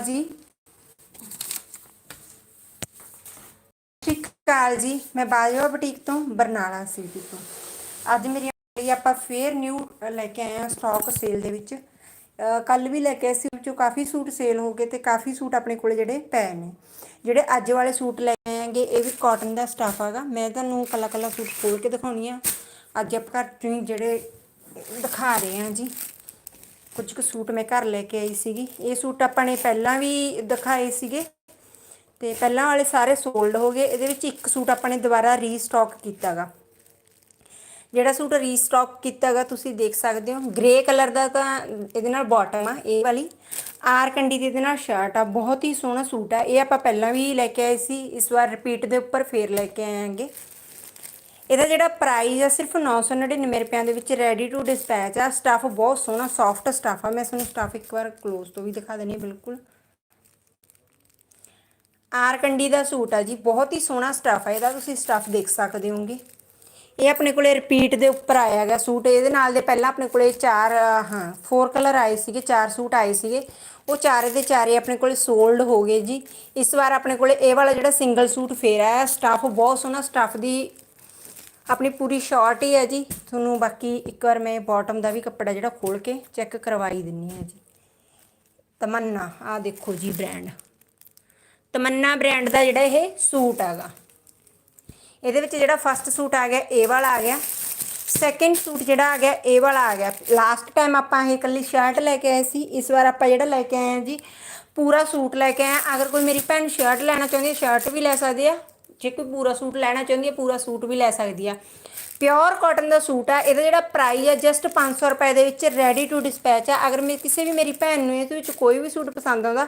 ਜੀ। ਸਤਿ ਸ਼੍ਰੀ ਅਕਾਲ ਜੀ, ਮੈਂ ਬਾਜਵਾ ਬੁਟੀਕ ਤੋਂ ਬਰਨਾਲਾ ਸਿਟੀ ਤੋਂ। ਅੱਜ ਮੇਰੀ ਲਈ ਆਪਾਂ ਫੇਰ ਨਿਊ ਲੈ ਕੇ ਆਏ ਹਾਂ ਸਟਾਕ ਸੇਲ ਦੇ ਵਿੱਚ। ਕੱਲ ਵੀ ਲੈ ਕੇ ਆਏ ਸੀ ਵਿੱਚੋਂ ਕਾਫੀ ਸੂਟ ਸੇਲ ਹੋ ਗਏ ਤੇ ਕਾਫੀ ਸੂਟ ਆਪਣੇ ਕੋਲੇ ਜਿਹੜੇ ਪਏ ਨੇ। ਜਿਹੜੇ ਅੱਜ ਵਾਲੇ ਸੂਟ ਲੈ ਆਏਗੇ, ਇਹ ਵੀ ਕਾਟਨ ਦਾ ਸਟਾਫ ਹੈਗਾ। ਮੈਂ ਤੁਹਾਨੂੰ ਕੱਲਾ ਕੱਲਾ ਸੂਟ ਖੋਲ ਕੇ ਦਿਖਾਉਣੀ ਆ। ਅੱਜ ਆਪਾਂ ਘਰ ਤੋਂ ਹੀ ਜਿਹੜੇ ਦਿਖਾ ਰਹੇ ਹਾਂ ਜੀ। ਕੁਝ ਕੁ ਸੂਟ ਮੈਂ ਘਰ ਲੈ ਕੇ ਆਈ ਸੀਗੀ। ਇਹ ਸੂਟ ਆਪਾਂ ਨੇ ਪਹਿਲਾਂ ਵੀ ਦਿਖਾਏ ਸੀਗੇ। ਤੇ ਪਹਿਲਾਂ ਵਾਲੇ ਸਾਰੇ ਸੋਲਡ ਹੋ ਗਏ। ਇਹਦੇ ਵਿੱਚ ਇੱਕ ਸੂਟ ਆਪਾਂ ਨੇ ਦੁਬਾਰਾ ਰੀਸਟਾਕ ਕੀਤਾਗਾ। ਜਿਹੜਾ ਸੂਟ ਰੀਸਟਾਕ ਕੀਤਾਗਾ, ਤੁਸੀਂ ਦੇਖ ਸਕਦੇ ਹੋ। ਗ੍ਰੇ ਕਲਰ ਦਾ ਤਾਂ ਇਹਦੇ ਨਾਲ ਬਾਟਮ ਆ, ਇਹ ਵਾਲੀ। ਆਰ ਕੰਡੀ ਦੀ ਇਹਦੇ ਨਾਲ ਸ਼ਰਟ ਆ। ਬਹੁਤ ਹੀ ਸੋਹਣਾ ਸੂਟ ਆ। ਇਹ ਆਪਾਂ ਪਹਿਲਾਂ ਵੀ ਲੈ ਕੇ ਆਏ ਸੀ। ਇਸ ਵਾਰ ਰਿਪੀਟ ਦੇ ਉੱਪਰ ਫੇਰ ਲੈ ਕੇ ਆਏਾਂਗੇ ਇਹਦਾ ਜਿਹੜਾ ਪ੍ਰਾਈਸ ਆ ਸਿਰਫ 999 ਰੁਪਿਆਂ ਦੇ ਵਿੱਚ ਰੈਡੀ ਟੂ ਡਿਸਪੈਚ ਆ। ਸਟਫ ਬਹੁਤ ਸੋਹਣਾ ਸੌਫਟ ਸਟਫ ਆ। ਮੈਂ ਤੁਹਾਨੂੰ ਸਟਫ ਇੱਕ ਵਾਰ ক্লোਜ਼ ਤੋਂ ਵੀ ਦਿਖਾ ਦਿੰਨੀ ਬਿਲਕੁਲ। ਆਰ ਕੰਡੀ ਦਾ ਸੂਟ ਆ ਜੀ, ਬਹੁਤ ਹੀ ਸੋਹਣਾ ਸਟਫ ਆ। ਇਹਦਾ ਤੁਸੀਂ ਸਟਫ ਦੇਖ ਸਕਦੇ ਹੋਗੇ ਇਹ ਆਪਣੇ ਕੋਲੇ ਰਿਪੀਟ ਦੇ ਉੱਪਰ ਆਇਆ ਗਿਆ ਸੂਟ। ਇਹਦੇ ਨਾਲ ਦੇ ਪਹਿਲਾਂ ਆਪਣੇ ਕੋਲੇ ਚਾਰ, ਹਾਂ ਫੋਰ ਕਲਰ ਆਏ ਸੀਗੇ, ਚਾਰ ਸੂਟ ਆਏ ਸੀਗੇ। ਉਹ ਚਾਰੇ ਦੇ ਚਾਰੇ ਆਪਣੇ ਕੋਲੇ ਸੋਲਡ ਹੋ ਗਏ ਜੀ। ਇਸ ਵਾਰ ਆਪਣੇ ਕੋਲੇ ਇਹ ਵਾਲਾ ਜਿਹੜਾ ਸਿੰਗਲ ਸੂਟ ਫੇਰ ਆਇਆ ਸਟਫ ਬਹੁਤ ਸੋਹਣਾ ਸਟਫ ਦੀ ਆਪਣੀ ਪੂਰੀ ਸ਼ਾਰਟ ਹੀ ਹੈ ਜੀ। ਤੁਹਾਨੂੰ ਬਾਕੀ ਇੱਕ ਵਾਰ ਮੈਂ ਬਾਟਮ ਦਾ ਵੀ ਕੱਪੜਾ ਜਿਹੜਾ ਖੋਲ ਕੇ ਚੈੱਕ ਕਰਵਾਈ ਦਿੰਨੀ ਆ ਜੀ। ਤਮੰਨਾ ਆ ਦੇਖੋ ਜੀ ਬ੍ਰਾਂਡ ਤਮੰਨਾ ਬ੍ਰਾਂਡ ਦਾ ਜਿਹੜਾ ਇਹ ਸੂਟ ਹੈਗਾ। ਇਹਦੇ ਵਿੱਚ ਜਿਹੜਾ ਫਸਟ ਸੂਟ ਆ ਗਿਆ, ਇਹ ਵਾਲਾ ਆ ਗਿਆ। ਸੈਕਿੰਡ ਸੂਟ ਜਿਹੜਾ ਆ ਗਿਆ, ਇਹ ਵਾਲਾ ਆ ਗਿਆ। ਲਾਸਟ ਟਾਈਮ ਆਪਾਂ ਇਹ ਇਕੱਲੀ ਸ਼ਰਟ ਲੈ ਕੇ ਆਏ ਸੀ, ਇਸ ਵਾਰ ਆਪਾਂ ਜਿਹੜਾ ਲੈ ਕੇ ਆਏ ਆ ਜੀ, ਪੂਰਾ ਸੂਟ ਲੈ ਕੇ ਆਏ ਆ ਅਗਰ ਕੋਈ ਮੇਰੀ ਭੈਣ ਸ਼ਰਟ ਲੈਣਾ ਚਾਹੁੰਦੀ ਹੈ ਸ਼ਰਟ ਵੀ ਲੈ ਸਕਦੇ ਆ। ਜੇ ਕੋਈ ਪੂਰਾ ਸੂਟ ਲੈਣਾ ਚਾਹੁੰਦੀ ਹੈ, ਪੂਰਾ ਸੂਟ ਵੀ ਲੈ ਸਕਦੀ ਆ। ਪਿਓਰ ਕਾਟਨ ਦਾ ਸੂਟ ਆ, ਇਹਦਾ ਜਿਹੜਾ ਪ੍ਰਾਈਸ ਆ ਜਸਟ 500 ਰੁਪਏ ਦੇ ਵਿੱਚ ਰੈਡੀ ਟੂ ਡਿਸਪੈਚ ਆ। ਅਗਰ ਮੈਂ ਕਿਸੇ ਵੀ ਮੇਰੀ ਭੈਣ ਨੂੰ ਇਹਦੇ ਵਿੱਚ ਕੋਈ ਵੀ ਸੂਟ ਪਸੰਦ ਆਉਂਦਾ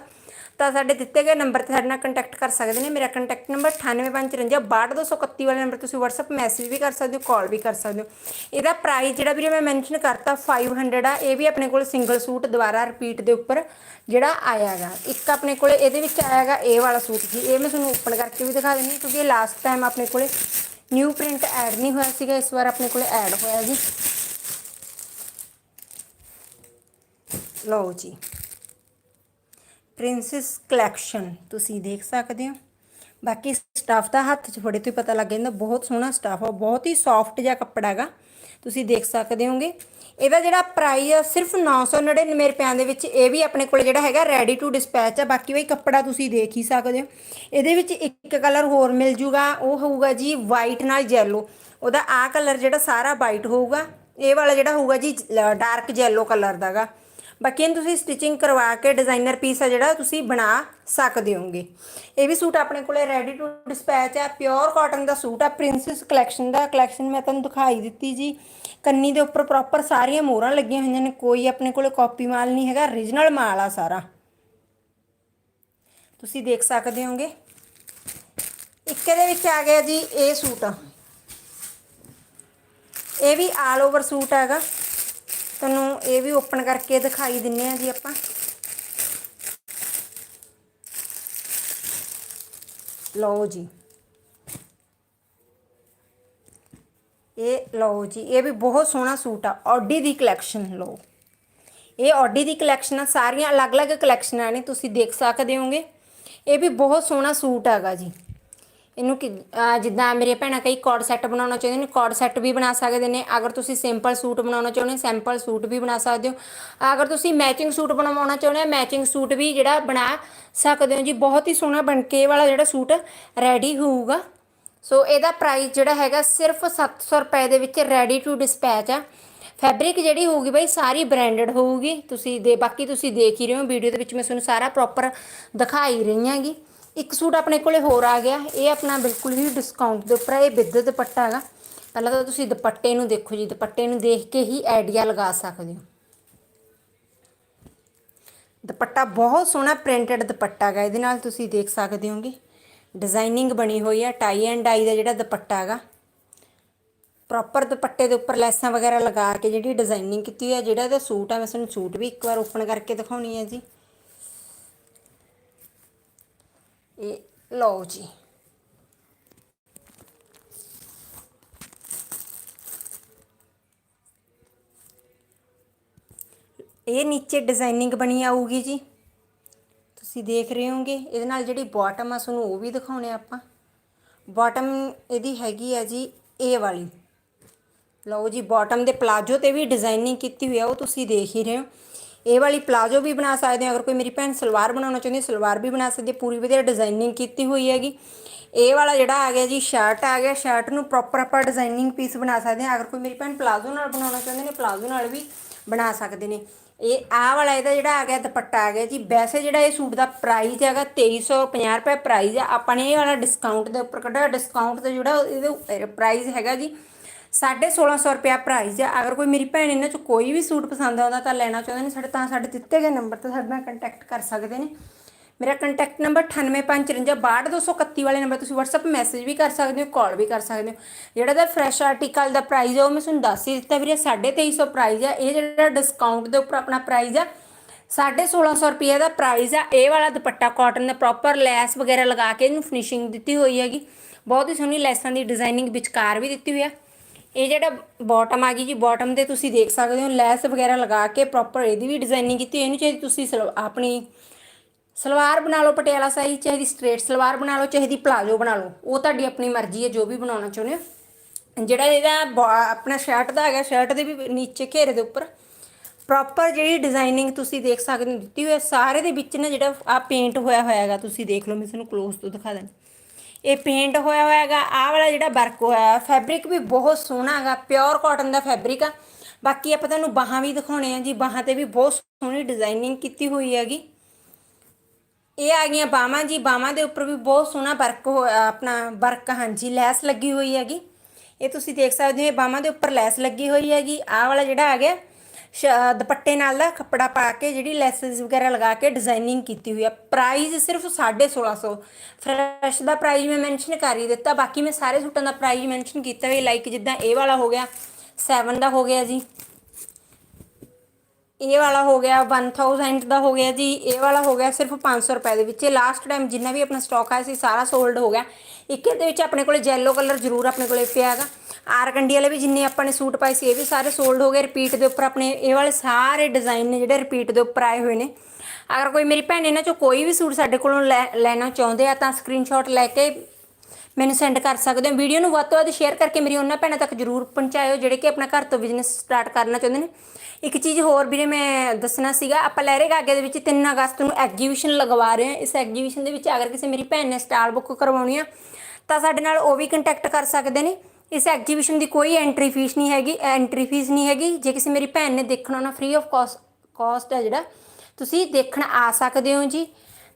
ਤਾਂ ਸਾਡੇ ਦਿੱਤੇ ਗਏ ਨੰਬਰ ਤੇ ਸਾਡੇ ਨਾਲ ਕੰਟੈਕਟ ਕਰ ਸਕਦੇ ਨੇ। ਮੇਰਾ ਕੰਟੈਕਟ ਨੰਬਰ 9854562231 ਵਾਲੇ ਨੰਬਰ ਤੁਸੀਂ WhatsApp ਮੈਸੇਜ ਵੀ ਕਰ ਸਕਦੇ ਹੋ ਕਾਲ ਵੀ ਕਰ ਸਕਦੇ ਹੋ। ਇਹਦਾ ਪ੍ਰਾਈਸ ਜਿਹੜਾ ਵੀਰੇ ਮੈਂ ਮੈਂਸ਼ਨ ਕਰਤਾ 500 ਆ, ਇਹ ਵੀ ਆਪਣੇ ਕੋਲ ਸਿੰਗਲ ਸੂਟ ਦੁਬਾਰਾ ਰਿਪੀਟ ਦੇ ਉੱਪਰ ਜਿਹੜਾ ਆਇਆਗਾ ਇੱਕ ਆਪਣੇ ਕੋਲੇ ਇਹਦੇ ਵਿੱਚ ਆਇਆਗਾ ਇਹ ਵਾਲਾ ਸੂਟ ਜੀ ਇਹ ਮੈਂ ਤੁਹਾਨੂੰ ਓਪਨ ਕਰਕੇ ਵੀ ਦਿਖਾ ਦਿੰਦੀ ਕਿਉਂਕਿ ਇਹ ਲਾਸਟ ਟਾਈਮ ਆਪਣੇ ਕੋਲੇ ਨਿਊ ਪ੍ਰਿੰਟ ਐਡ ਨਹੀਂ ਹੋਇਆ ਸੀਗਾ, ਇਸ ਵਾਰ ਆਪਣੇ ਕੋਲੇ ਐਡ ਹੋਇਆ ਜੀ। ਲਓ ਜੀ। ਪ੍ਰਿੰਸੈਸ ਕਲੈਕਸ਼ਨ ਤੁਸੀਂ ਦੇਖ ਸਕਦੇ ਹੋ। ਬਾਕੀ ਸਟਾਫ ਦਾ ਹੱਥ 'ਚ ਫੜੇ ਤੋਂ ਹੀ ਪਤਾ ਲੱਗ ਜਾਂਦਾ, ਬਹੁਤ ਸੋਹਣਾ ਸਟਾਫ ਆ, ਬਹੁਤ ਹੀ ਸੌਫਟ ਜਿਹਾ ਕੱਪੜਾ ਹੈਗਾ, ਤੁਸੀਂ ਦੇਖ ਸਕਦੇ ਹੋਗੇ। ਇਹਦਾ ਜਿਹੜਾ ਪ੍ਰਾਈਸ ਆ ਸਿਰਫ 999 ਰੁਪਿਆਂ ਦੇ ਵਿੱਚ ਇਹ ਵੀ ਆਪਣੇ ਕੋਲ ਜਿਹੜਾ ਹੈਗਾ ਰੈਡੀ ਟੂ ਡਿਸਪੈਚ ਆ, ਬਾਕੀ ਬਈ ਕੱਪੜਾ ਤੁਸੀਂ ਦੇਖ ਹੀ ਸਕਦੇ ਹੋ। ਇਹਦੇ ਵਿੱਚ ਇੱਕ ਕਲਰ ਹੋਰ ਮਿਲ ਜੂਗਾ, ਉਹ ਹੋਊਗਾ ਜੀ ਵਾਈਟ ਨਾਲ ਯੈਲੋ ਉਹਦਾ ਆ ਕਲਰ ਜਿਹੜਾ ਸਾਰਾ ਵਾਈਟ ਹੋਊਗਾ, ਇਹ ਵਾਲਾ ਜਿਹੜਾ ਹੋਊਗਾ ਜੀ ਡਾਰਕ ਯੈਲੋ ਕਲਰ ਦਾਗਾ ਬਾਕੀ ਇਹਨੂੰ ਤੁਸੀਂ ਸਟਿਚਿੰਗ ਕਰਵਾ ਕੇ ਡਿਜ਼ਾਈਨਰ ਪੀਸ ਆ ਜਿਹੜਾ, ਤੁਸੀਂ ਬਣਾ ਸਕਦੇ ਹੋਗੇ ਇਹ ਵੀ ਸੂਟ ਆਪਣੇ ਕੋਲੇ ਰੈਡੀ ਟੂ ਡਿਸਪੈਚ ਹੈ ਪਿਓਰ ਕਾਟਨ ਦਾ ਸੂਟ ਆ। ਪ੍ਰਿੰਸੈਸ ਕਲੈਕਸ਼ਨ ਦਾ। ਕਲੈਕਸ਼ਨ ਮੈਂ ਤੁਹਾਨੂੰ ਦਿਖਾਈ ਦਿੱਤੀ ਜੀ। ਕੰਨੀ ਦੇ ਉੱਪਰ ਪ੍ਰੋਪਰ ਸਾਰੀਆਂ ਮੋਹਰਾਂ ਲੱਗੀਆਂ ਹੋਈਆਂ ਨੇ। ਕੋਈ ਆਪਣੇ ਕੋਲੇ ਕਾਪੀ ਮਾਲ ਨਹੀਂ ਹੈਗਾ। Origignal ਮਾਲ ਆ ਸਾਰਾ। ਤੁਸੀਂ ਦੇਖ ਸਕਦੇ ਹੋਗੇ ਇੱਕ ਇਹਦੇ ਵਿੱਚ ਆ ਗਿਆ ਜੀ ਇਹ ਸੂਟ। ਇਹ ਵੀ ਆਲ ਓਵਰ ਸੂਟ ਹੈਗਾ। ਤੁਹਾਨੂੰ ਇਹ ਵੀ ਓਪਨ ਕਰਕੇ ਦਿਖਾਈ ਦਿੰਨੇ ਆ ਜੀ ਆਪਾਂ। ਲਓ ਜੀ। ਇਹ ਲਓ ਜੀ, ਇਹ ਵੀ ਬਹੁਤ ਸੋਹਣਾ ਸੂਟ ਆ ਆਡੀ ਦੀ ਕਲੈਕਸ਼ਨ ਲਓ। ਇਹ ਆਡੀ ਦੀ ਕਲੈਕਸ਼ਨ ਆ, ਸਾਰੀਆਂ ਅਲੱਗ-ਅਲੱਗ ਕਲੈਕਸ਼ਨਾਂ ਨੇ, ਤੁਸੀਂ ਦੇਖ ਸਕਦੇ ਹੋਗੇ। ਇਹ ਵੀ ਬਹੁਤ ਸੋਹਣਾ ਸੂਟ ਹੈਗਾ ਜੀ। ਇਹਨੂੰ ਕਿ ਜਿੱਦਾਂ ਮੇਰੇ ਭੈਣਾਂ ਕਈ ਕੋਡ ਸੈੱਟ ਬਣਾਉਣਾ ਚਾਹੁੰਦੇ ਨੇ ਕੋਡ ਸੈੱਟ ਵੀ ਬਣਾ ਸਕਦੇ ਨੇ। ਅਗਰ ਤੁਸੀਂ ਸਿੰਪਲ ਸੂਟ ਬਣਾਉਣਾ ਚਾਹੁੰਦੇ ਹੋ ਸਿੰਪਲ ਸੂਟ ਵੀ ਬਣਾ ਸਕਦੇ ਹੋ। ਅਗਰ ਤੁਸੀਂ ਮੈਚਿੰਗ ਸੂਟ ਬਣਵਾਉਣਾ ਚਾਹੁੰਦੇ ਹੋ ਮੈਚਿੰਗ ਸੂਟ ਵੀ ਜਿਹੜਾ ਬਣਾ ਸਕਦੇ ਹੋ ਜੀ। ਬਹੁਤ ਹੀ ਸੋਹਣਾ ਬਣ ਕੇ ਵਾਲਾ ਜਿਹੜਾ ਸੂਟ ਰੈਡੀ ਹੋਊਗਾ। ਸੋ ਇਹਦਾ ਪ੍ਰਾਈਸ ਜਿਹੜਾ ਹੈਗਾ ਸਿਰਫ 700 ਰੁਪਏ ਦੇ ਵਿੱਚ ਰੈਡੀ ਟੂ ਡਿਸਪੈਚ ਆ। ਫੈਬਰਿਕ ਜਿਹੜੀ ਹੋਊਗੀ ਬਾਈ, ਸਾਰੀ ਬ੍ਰਾਂਡਡ ਹੋਊਗੀ। ਤੁਸੀਂ ਦੇ, ਬਾਕੀ ਤੁਸੀਂ ਦੇਖ ਹੀ ਰਹੇ ਹੋ, ਵੀਡੀਓ ਦੇ ਵਿੱਚ ਮੈਂ ਤੁਹਾਨੂੰ ਸਾਰਾ ਪ੍ਰੋਪਰ ਦਿਖਾਈ ਰਹੀ ਹਾਂਗੀ। ਇੱਕ ਸੂਟ ਆਪਣੇ ਕੋਲੇ ਹੋਰ ਆ ਗਿਆ। ਇਹ ਆਪਣਾ ਬਿਲਕੁਲ ਹੀ ਡਿਸਕਾਊਂਟ ਦੇ ਉੱਪਰ ਇਹ ਬਿੱਦ ਦੁਪੱਟਾ ਹੈਗਾ। ਪਹਿਲਾਂ ਤਾਂ ਤੁਸੀਂ ਦੁਪੱਟੇ ਨੂੰ ਦੇਖੋ ਜੀ। ਦੁਪੱਟੇ ਨੂੰ ਦੇਖ ਕੇ ਹੀ ਆਈਡੀਆ ਲਗਾ ਸਕਦੇ ਹੋ। ਦੁਪੱਟਾ ਬਹੁਤ ਸੋਹਣਾ ਪ੍ਰਿੰਟਡ ਦੁਪੱਟਾ ਹੈਗਾ। ਇਹਦੇ ਨਾਲ ਤੁਸੀਂ ਦੇਖ ਸਕਦੇ ਹੋਗੇ। ਡਿਜ਼ਾਈਨਿੰਗ ਬਣੀ ਹੋਈ ਹੈ ਟਾਈ ਐਂਡ ਡਾਈ ਦਾ ਜਿਹੜਾ ਦੁਪੱਟਾ ਹੈਗਾ। ਪ੍ਰੋਪਰ ਦੁਪੱਟੇ ਦੇ ਉੱਪਰ ਲੈਸਾਂ ਵਗੈਰਾ ਲਗਾ ਕੇ ਜਿਹੜੀ ਡਿਜ਼ਾਈਨਿੰਗ ਕੀਤੀ ਹੋਈ ਹੈ ਜਿਹੜਾ ਇਹਦਾ ਸੂਟ ਆ, ਮੈਂ ਤੁਹਾਨੂੰ ਸੂਟ ਵੀ ਇੱਕ ਵਾਰ ਓਪਨ ਕਰਕੇ ਦਿਖਾਉਣੀ ਹੈ ਜੀ। ਇਹ ਲਓ ਜੀ ਇਹ ਨੀਚੇ ਡਿਜ਼ਾਈਨਿੰਗ ਬਣੀ ਆਊਗੀ ਜੀ। ਤੁਸੀਂ ਦੇਖ ਰਹੇ ਹੋਗੇ ਇਹਦੇ ਨਾਲ ਜਿਹੜੀ ਬਾਟਮ ਆ, ਤੁਹਾਨੂੰ ਉਹ ਵੀ ਦਿਖਾਉਣੇ ਆਪਾਂ। ਬਾਟਮ ਇਹਦੀ ਹੈਗੀ ਆ ਜੀ ਇਹ ਵਾਲੀ। ਲਓ ਜੀ ਬਾਟਮ ਦੇ ਪਲਾਜੋ ਤੇ ਵੀ ਡਿਜ਼ਾਈਨਿੰਗ ਕੀਤੀ ਹੋਈ ਆ, ਉਹ ਤੁਸੀਂ ਦੇਖ ਹੀ ਰਹੇ ਹੋ। ਇਹ ਵਾਲੀ ਪਲਾਜੋ ਵੀ ਬਣਾ ਸਕਦੇ ਹੋ। ਅਗਰ ਕੋਈ ਮੇਰੀ ਭੈਣ ਸਲਵਾਰ ਬਣਾਉਣਾ ਚਾਹੁੰਦੀ ਹੈ, ਸਲਵਾਰ ਵੀ ਬਣਾ ਸਕਦੀ ਹੈ। ਪੂਰੀ ਵਧੀਆ ਡਿਜ਼ਾਈਨਿੰਗ ਕੀਤੀ ਹੋਈ ਹੈਗੀ। ਇਹ ਵਾਲਾ ਜਿਹੜਾ ਆ ਗਿਆ ਜੀ ਸ਼ਰਟ ਆ ਗਿਆ। ਸ਼ਰਟ ਨੂੰ ਪ੍ਰੋਪਰ ਆਪਾਂ ਡਿਜ਼ਾਈਨਿੰਗ ਪੀਸ ਬਣਾ ਸਕਦੇ ਹਾਂ। ਅਗਰ ਕੋਈ ਮੇਰੀ ਭੈਣ ਪਲਾਜ਼ੋ ਨਾਲ ਬਣਾਉਣਾ ਚਾਹੁੰਦੇ ਨੇ, ਪਲਾਜ਼ੋ ਨਾਲ ਵੀ ਬਣਾ ਸਕਦੇ ਨੇ। ਇਹ ਆਹ ਵਾਲਾ ਇਹਦਾ ਜਿਹੜਾ ਆ ਗਿਆ, ਦੁਪੱਟਾ ਆ ਗਿਆ ਜੀ। ਵੈਸੇ ਜਿਹੜਾ ਇਹ ਸੂਟ ਦਾ ਪ੍ਰਾਈਸ ਹੈਗਾ 2350 ਰੁਪਏ ਪ੍ਰਾਈਸ ਆ। ਆਪਾਂ ਨੇ ਇਹ ਵਾਲਾ ਡਿਸਕਾਊਂਟ ਦੇ ਉੱਪਰ ਕੱਢਿਆ। ਡਿਸਕਾਊਂਟ ਤੇ ਜਿਹੜਾ ਇਹਦੇ ਪ੍ਰਾਈਸ ਹੈਗਾ ਜੀ 1650 ਰੁਪਿਆ ਪ੍ਰਾਈਸ ਆ। ਅਗਰ ਕੋਈ ਮੇਰੀ ਭੈਣ ਇਹਨਾਂ ਚ ਕੋਈ ਵੀ ਸੂਟ ਪਸੰਦ ਆਉਂਦਾ ਤਾਂ ਲੈਣਾ ਚਾਹੁੰਦੇ ਨੇ ਸਾਡੇ ਤਾਂ ਸਾਡੇ ਦਿੱਤੇ ਗਏ ਨੰਬਰ ਤੇ ਸਾਡੇ ਨਾਲ ਕੰਟੈਕਟ ਕਰ ਸਕਦੇ ਨੇ। ਮੇਰਾ ਕੰਟੈਕਟ ਨੰਬਰ 9854562231 ਵਾਲੇ ਨੰਬਰ ਤੁਸੀਂ WhatsApp ਮੈਸੇਜ ਵੀ ਕਰ ਸਕਦੇ ਹੋ ਕਾਲ ਵੀ ਕਰ ਸਕਦੇ ਹੋ। ਜਿਹੜਾ ਦਾ ਫਰੈਸ਼ ਆਰਟੀਕਲ ਦਾ ਪ੍ਰਾਈਸ ਹੈ ਉਹ ਮੈਂ ਤੁਹਾਨੂੰ ਦੱਸ ਹੀ ਦਿੱਤਾ ਵੀਰੇ 2350 ਪ੍ਰਾਈਸ ਆ। ਇਹ ਜਿਹੜਾ ਡਿਸਕਾਊਂਟ ਦੇ ਉੱਪਰ ਆਪਣਾ ਪ੍ਰਾਈਸ ਆ 1650 ਰੁਪਏ ਦਾ ਪ੍ਰਾਈਸ ਆ। ਇਹ ਵਾਲਾ ਦੁਪੱਟਾ ਕਾਟਨ ਦਾ ਪ੍ਰੋਪਰ ਲੈਸ ਵਗੈਰਾ ਲਗਾ ਕੇ ਇਹਨੂੰ ਫਿਨਿਸ਼ਿੰਗ ਦਿੱਤੀ ਹੋਈ ਹੈਗੀ। ਬਹੁਤ ਹੀ ਸੋਹਣੀ ਲੈਸਾਂ ਦੀ ਡਿਜ਼ਾਈਨਿੰਗ ਵਿਚਕਾਰ ਵੀ ਦਿੱਤੀ ਹੋਈ ਆ। ਇਹ ਜਿਹੜਾ ਬਾਟਮ ਆ ਗਈ ਜੀ ਬਾਟਮ ਤੇ ਤੁਸੀਂ ਦੇਖ ਸਕਦੇ ਹੋ, ਲੈਸ ਵਗੈਰਾ ਲਗਾ ਕੇ ਪ੍ਰੋਪਰ ਇਹਦੀ ਵੀ ਡਿਜ਼ਾਈਨਿੰਗ ਕੀਤੀ ਹੋਈ ਇਹਨੂੰ ਚਾਹੇ ਤੁਸੀਂ ਸਲਵਾ- ਆਪਣੀ ਸਲਵਾਰ ਬਣਾ ਲਓ ਪਟਿਆਲਾ ਸਾਈਜ਼ ਚਾਹੇ ਦੀ ਸਟ੍ਰੇਟ ਸਲਵਾਰ ਬਣਾ ਲਓ, ਚਾਹੇ ਦੀ ਪਲਾਜੋ ਬਣਾ ਲਓ, ਉਹ ਤੁਹਾਡੀ ਆਪਣੀ ਮਰਜ਼ੀ ਹੈ, ਜੋ ਵੀ ਬਣਾਉਣਾ ਚਾਹੁੰਦੇ ਹੋ। ਜਿਹੜਾ ਇਹਦਾ ਬਾ- ਆਪਣਾ ਸ਼ਰਟ ਦਾ ਹੈਗਾ ਸ਼ਰਟ ਦੇ ਵੀ ਨੀਚੇ ਘੇਰੇ ਦੇ ਉੱਪਰ ਪ੍ਰੋਪਰ ਜਿਹੜੀ ਡਿਜ਼ਾਈਨਿੰਗ ਤੁਸੀਂ ਦੇਖ ਸਕਦੇ ਹੋ, ਦਿੱਤੀ ਹੋਈ ਹੈ। ਸਾਰੇ ਦੇ ਵਿੱਚ ਨਾ ਜਿਹੜਾ ਆ ਪੇਂਟ ਹੋਇਆ ਹੋਇਆ ਹੈਗਾ, ਤੁਸੀਂ ਦੇਖ ਲਓ, ਮੈਂ ਤੁਹਾਨੂੰ ਕਲੋਜ਼ ਤੋਂ ਦਿਖਾ ਦਿੰਦੀ। ਇਹ ਪੇਂਟ ਹੋਇਆ ਹੋਇਆ ਹੈਗਾ, ਆਹ ਵਾਲਾ ਜਿਹੜਾ ਵਰਕ ਹੋਇਆ ਫੈਬਰਿਕ ਵੀ ਬਹੁਤ ਸੋਹਣਾ ਹੈਗਾ ਪਿਓਰ ਕਾਟਨ ਦਾ ਫੈਬਰਿਕ ਆ। ਬਾਕੀ ਆਪਾਂ ਤੁਹਾਨੂੰ ਬਾਹਾਂ ਵੀ ਦਿਖਾਉਣੇ ਆ ਜੀ, ਬਾਹਾਂ ਤੇ ਵੀ ਬਹੁਤ ਸੋਹਣੀ ਡਿਜ਼ਾਈਨਿੰਗ ਕੀਤੀ ਹੋਈ ਹੈਗੀ। ਇਹ ਆ ਗਈਆਂ ਬਾਹਾਂ ਜੀ, ਬਾਹਾਂ ਦੇ ਉੱਪਰ ਵੀ ਬਹੁਤ ਸੋਹਣਾ ਵਰਕ ਹੋਇਆ ਆਪਣਾ ਵਰਕ, ਹਾਂਜੀ, ਲੈਸ ਲੱਗੀ ਹੋਈ ਹੈਗੀ। ਇਹ ਤੁਸੀਂ ਦੇਖ ਸਕਦੇ ਹੋ, ਇਹ ਬਾਹਾਂ ਦੇ ਉੱਪਰ ਲੈਸ ਲੱਗੀ ਹੋਈ ਹੈਗੀ। ਆਹ ਵਾਲਾ ਜਿਹੜਾ ਆ ਗਿਆ ਦੁਪੱਟੇ ਨਾਲ ਦਾ ਕੱਪੜਾ ਪਾ ਕੇ ਜਿਹੜੀ ਲੈਸਸ ਵਗੈਰਾ ਲਗਾ ਕੇ ਡਿਜ਼ਾਈਨਿੰਗ ਕੀਤੀ ਹੋਈ ਆ। ਪ੍ਰਾਈਸ ਸਿਰਫ 1650 ਫਰੈਸ਼ ਦਾ ਪ੍ਰਾਈਸ ਮੈਂ ਮੈਂਸ਼ਨ ਕਰ ਹੀ ਦਿੱਤਾ। ਬਾਕੀ ਮੈਂ ਸਾਰੇ ਸੂਟਾਂ ਦਾ ਪ੍ਰਾਈਸ ਮੈਂਸ਼ਨ ਕੀਤਾ ਹੋਇਆ ਲਾਈਕ ਜਿੱਦਾਂ ਇਹ ਵਾਲਾ ਹੋ ਗਿਆ 7 ਦਾ ਹੋ ਗਿਆ ਜੀ। ਇਹ ਵਾਲਾ ਹੋ ਗਿਆ 1000 ਦਾ ਹੋ ਗਿਆ ਜੀ, ਇਹ ਵਾਲਾ ਹੋ ਗਿਆ ਸਿਰਫ 500 ਰੁਪਏ ਦੇ ਵਿੱਚ। ਇਹ ਲਾਸਟ ਟਾਈਮ ਜਿੰਨਾ ਵੀ ਆਪਣਾ ਸਟਾਕ ਆਇਆ ਸੀ, ਸਾਰਾ ਸੋਲਡ ਹੋ ਗਿਆ। ਇੱਕ ਦੇ ਵਿੱਚ ਆਪਣੇ ਕੋਲੇ ਯੈਲੋ ਕਲਰ ਜ਼ਰੂਰ ਆਪਣੇ ਕੋਲੇ ਪਿਆ ਹੈਗਾ। ਆਰ ਕੰਡੀ ਵਾਲੇ ਵੀ ਜਿੰਨੇ ਆਪਾਂ ਨੇ ਸੂਟ ਪਾਏ ਸੀ, ਇਹ ਵੀ ਸਾਰੇ ਸੋਲਡ ਹੋ ਗਏ। ਰਿਪੀਟ ਦੇ ਉੱਪਰ ਆਪਣੇ ਇਹ ਵਾਲੇ ਸਾਰੇ ਡਿਜ਼ਾਈਨ ਨੇ ਜਿਹੜੇ ਰਿਪੀਟ ਦੇ ਉੱਪਰ ਆਏ ਹੋਏ ਨੇ। ਅਗਰ ਕੋਈ ਮੇਰੀ ਭੈਣ ਇਹਨਾਂ ਚੋਂ ਕੋਈ ਵੀ ਸੂਟ ਸਾਡੇ ਕੋਲੋਂ ਲੈ- ਲੈਣਾ ਚਾਹੁੰਦੇ ਆ ਤਾਂ ਸਕਰੀਨਸ਼ਾਟ ਲੈ ਕੇ ਮੈਨੂੰ ਸੈਂਡ ਕਰ ਸਕਦੇ ਹੋ। ਵੀਡੀਓ ਨੂੰ ਵੱਧ ਤੋਂ ਵੱਧ ਸ਼ੇਅਰ ਕਰਕੇ ਮੇਰੀ ਉਹਨਾਂ ਭੈਣਾਂ ਤੱਕ ਜਰੂਰ ਪਹੁੰਚਾਇਓ, ਜਿਹੜੇ ਕਿ ਆਪਣਾ ਘਰ ਤੋਂ ਬਿਜ਼ਨਸ ਸਟਾਰਟ ਕਰਨਾ ਚਾਹੁੰਦੇ ਨੇ। ਇੱਕ ਚੀਜ਼ ਹੋਰ ਵੀਰੇ ਮੈਂ ਦੱਸਣਾ ਸੀਗਾ, ਆਪਾਂ ਲਹਿਰੇ ਗਾਗੇ ਦੇ ਵਿੱਚ 3 ਅਗਸਤ ਨੂੰ ਐਗਜੀਬਿਸ਼ਨ ਲਗਵਾ ਰਹੇ ਹਾਂ। ਇਸ ਐਗਜੀਬਿਸ਼ਨ ਦੇ ਵਿੱਚ ਅਗਰ ਕਿਸੇ ਮੇਰੀ ਭੈਣ ਨੇ ਸਟਾਲ ਬੁੱਕ ਕਰਵਾਉਣੀ ਆ, ਤਾਂ ਸਾਡੇ ਨਾਲ ਉਹ ਵੀ ਕੰਟੈਕਟ ਕਰ ਸਕਦੇ ਨੇ। ਇਸ ਐਗਜੀਬਿਸ਼ਨ ਦੀ ਕੋਈ ਐਂਟਰੀ ਫੀਸ ਨਹੀਂ ਹੈਗੀ ਐਂਟਰੀ ਫੀਸ ਨਹੀਂ ਹੈਗੀ। ਜੇ ਕਿਸੇ ਮੇਰੀ ਭੈਣ ਨੇ ਦੇਖਣਾ ਨਾ ਫ੍ਰੀ ਆਫ ਕਾਸਟ ਕਾਸਟ ਹੈ ਜਿਹੜਾ, ਤੁਸੀਂ ਦੇਖਣ ਆ ਸਕਦੇ ਹੋ ਜੀ।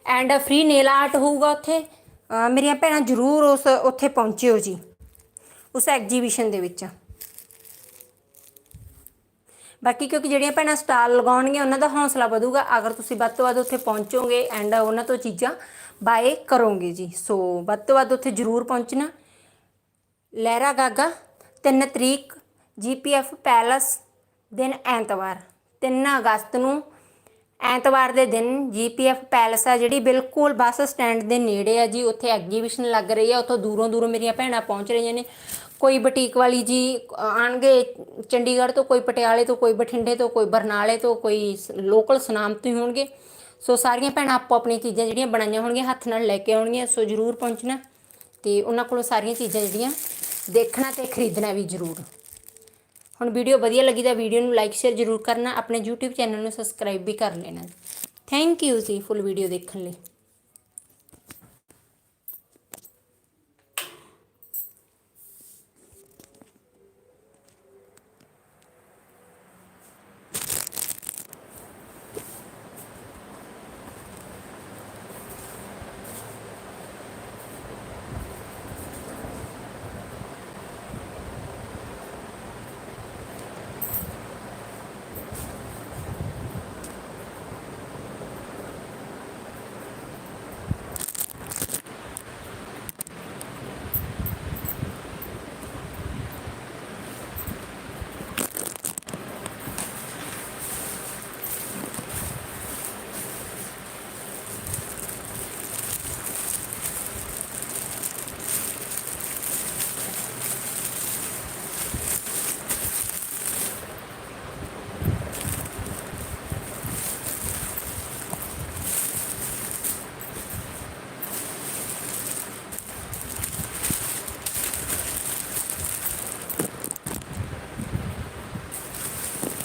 ਐਂਡ ਫ੍ਰੀ ਨੇਲ ਆਰਟ ਹੋਊਗਾ ਉੱਥੇ। ਮੇਰੀਆਂ ਭੈਣਾਂ ਜਰੂਰ ਉਸ, ਉੱਥੇ ਪਹੁੰਚਿਓ ਜੀ, ਉਸ ਐਗਜੀਬਿਸ਼ਨ ਦੇ ਵਿੱਚ। ਬਾਕੀ ਕਿਉਂਕਿ ਜਿਹੜੀਆਂ ਭੈਣਾਂ ਸਟਾਲ ਲਗਾਉਣਗੀਆਂ, ਉਹਨਾਂ ਦਾ ਹੌਸਲਾ ਵਧੂਗਾ। ਅਗਰ ਤੁਸੀਂ ਵੱਧ ਤੋਂ ਵੱਧ ਉੱਥੇ ਪਹੁੰਚੋਗੇ ਐਂਡ ਉਹਨਾਂ ਤੋਂ ਚੀਜ਼ਾਂ ਬਾਏ ਕਰੋਗੇ ਜੀ। ਸੋ ਵੱਧ ਤੋਂ ਵੱਧ ਉੱਥੇ ਜਰੂਰ ਪਹੁੰਚਣਾ। ਲਹਿਰਾ ਗਾਗਾ 3 ਤਰੀਕ ਜੀਪੀਐਫ ਪੈਲਸ ਦਿਨ ਐਤਵਾਰ। 3 ਅਗਸਤ ਨੂੰ ਐਤਵਾਰ ਦੇ ਦਿਨ ਜੀਪੀਐਫ ਪੈਲਸ ਆ ਜਿਹੜੀ ਬਿਲਕੁਲ ਬੱਸ ਸਟੈਂਡ ਦੇ ਨੇੜੇ ਆ ਜੀ, ਉੱਥੇ ਐਗਜੀਬਿਸ਼ਨ ਲੱਗ ਰਹੀ ਆ, ਉੱਥੋਂ ਦੂਰੋਂ ਦੂਰੋਂ ਮੇਰੀਆਂ ਭੈਣਾਂ ਪਹੁੰਚ ਰਹੀਆਂ ਨੇ। ਕੋਈ ਬੁਟੀਕ ਵਾਲੀ ਜੀ ਆਣਗੇ ਚੰਡੀਗੜ੍ਹ ਤੋਂ, ਕੋਈ ਪਟਿਆਲੇ ਤੋਂ, ਕੋਈ ਬਠਿੰਡੇ ਤੋਂ, ਕੋਈ ਬਰਨਾਲੇ ਤੋਂ, ਕੋਈ ਲੋਕਲ ਸੁਨਾਮ ਤੋਂ ਹੀ ਹੋਣਗੇ। ਸੋ ਸਾਰੀਆਂ ਭੈਣਾਂ ਆਪੋ ਆਪਣੀਆਂ ਚੀਜ਼ਾਂ ਜਿਹੜੀਆਂ ਬਣਾਈਆਂ ਹੋਣਗੀਆਂ, ਹੱਥ ਨਾਲ ਲੈ ਕੇ ਆਉਣਗੀਆਂ, ਸੋ ਜਰੂਰ ਪਹੁੰਚਣਾ ਤੇ ਉਹਨਾਂ ਕੋਲੋਂ ਸਾਰੀਆਂ ਚੀਜ਼ਾਂ ਜਿਹੜੀਆਂ ਦੇਖਣਾ ਤੇ ਖਰੀਦਣਾ ਵੀ ਜਰੂਰ। ਹੁਣ ਵੀਡੀਓ ਵਧੀਆ ਲੱਗੀ ਤਾਂ ਵੀਡੀਓ ਨੂੰ ਲਾਈਕ ਸ਼ੇਅਰ ਜਰੂਰ ਕਰਨਾ, ਆਪਣੇ YouTube ਚੈਨਲ ਨੂੰ ਸਬਸਕ੍ਰਾਈਬ ਵੀ ਕਰ ਲੈਣਾ। ਥੈਂਕ ਯੂ ਜੀ ਫੁੱਲ ਵੀਡੀਓ ਦੇਖਣ ਲਈ।